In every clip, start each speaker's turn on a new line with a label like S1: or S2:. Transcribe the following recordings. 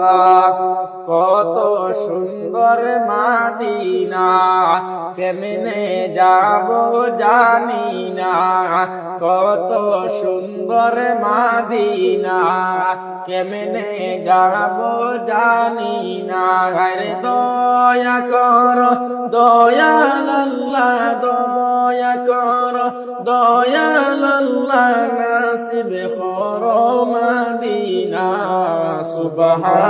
S1: আল্লাহ কত সুন্দর মাদিনা, কেমনে যাব জানি না। কত সুন্দর মাদিনা, কেমনে যাব জানি না। হরে দয়া কর দয়াল্লাহ দয়া কর দয়াল্লাহ নাসিব খর মাদিনা। সুবহান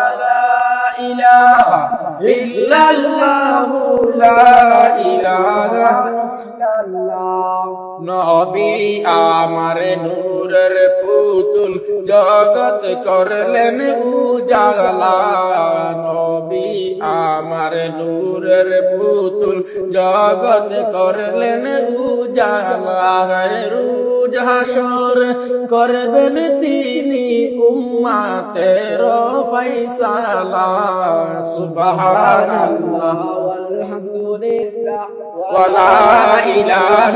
S1: নবী আমার নূরের পুতুল জগত করলেন উজালা। নবী আমার নূরের পুতুল জগত করলেন উজালা। রুজ হাসর করবেন তিনি উম্মাতের فيصلا سبحان الله والحمد لله ولا إله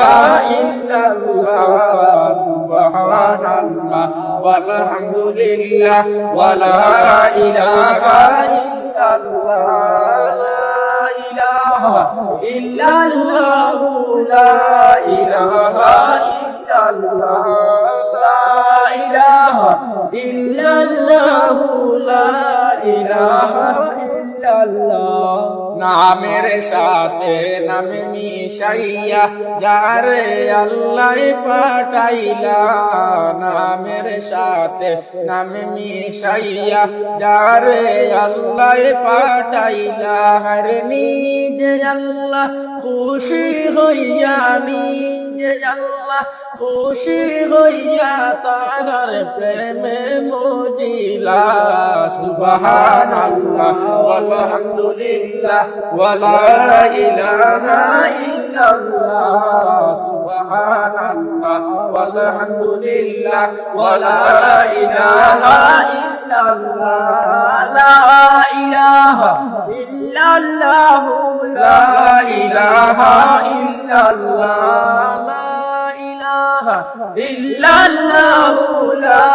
S1: إلا الله سبحان الله والحمد لله ولا إله إلا الله إلا الله لا إله إلا الله لا إله إلا الله নামের সাথে নামে মিশাইয়া, যারে আল্লাহ পাঠাইলা। নামের সাথে নামে মিশাইয়া, যারে আল্লাহ পাঠাইলা। হর নিজে আল্লাহ খুশি হইয়া নিজে আল্লাহ খুশি হইয়া তাহার প্রেমে মজিলা। সুবহান আল্লাহ আলহামদুলিল্লাহ, ওয়ালা ইলাহা ইল্লাল্লাহ। সুবহান আল্লাহ আলহামদুলিল্লাহ ইল্লাল্লাহু লা ইলাহা ইল্লাল্লাহ। লা ইলাহা ইল্লাল্লাহু লা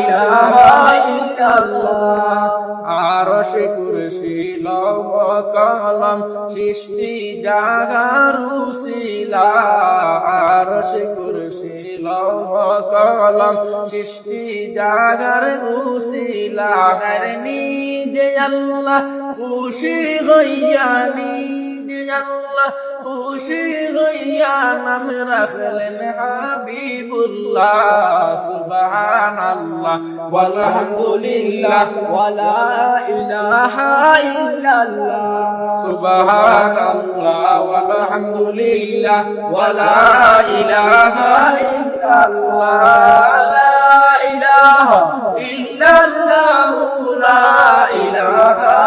S1: ইলাহা ইল্লাল্লাহ। আরশ কুরসি কলম সৃষ্টি জাগার হর নিজে আল্লাহ খুশি হইয়া নিজে আল্লাহ খুশি হইয়া নাম রাখলেন হাবিবুল্লাহ সুবহানাল্লাহ walhamdulillah wala ilaha illallah subhanallah walhamdulillah wala ilaha illallah la ilaha illallah la ilaha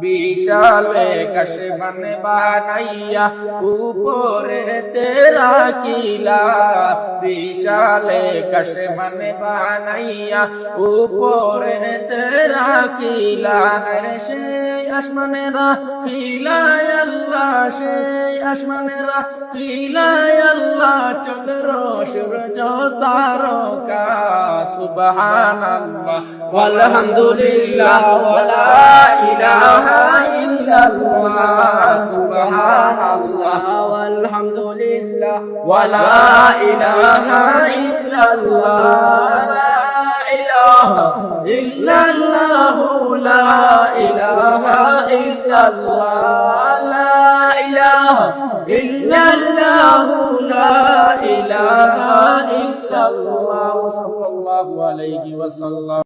S1: বিশালে কশমন বানাইয়া, উপরে তেরা কিলা। বিশালে কশমন বানাইয়া, উপরে তেরা কিলা। হরে সে আসমানেরা সিলায় আল্লাহ সে আসমানেরা সিলায় আল্লাহ, চন্দ্র, সূর্য, তারকা। سبحان الله والحمد لله ولا إله إلا الله سبحان الله والحمد لله ولا إله إلا الله لا إله إلا الله. لا إله إلا الله. لا إله إلا الله. لا إله إلا الله صلى الله. الله عليه وسلم.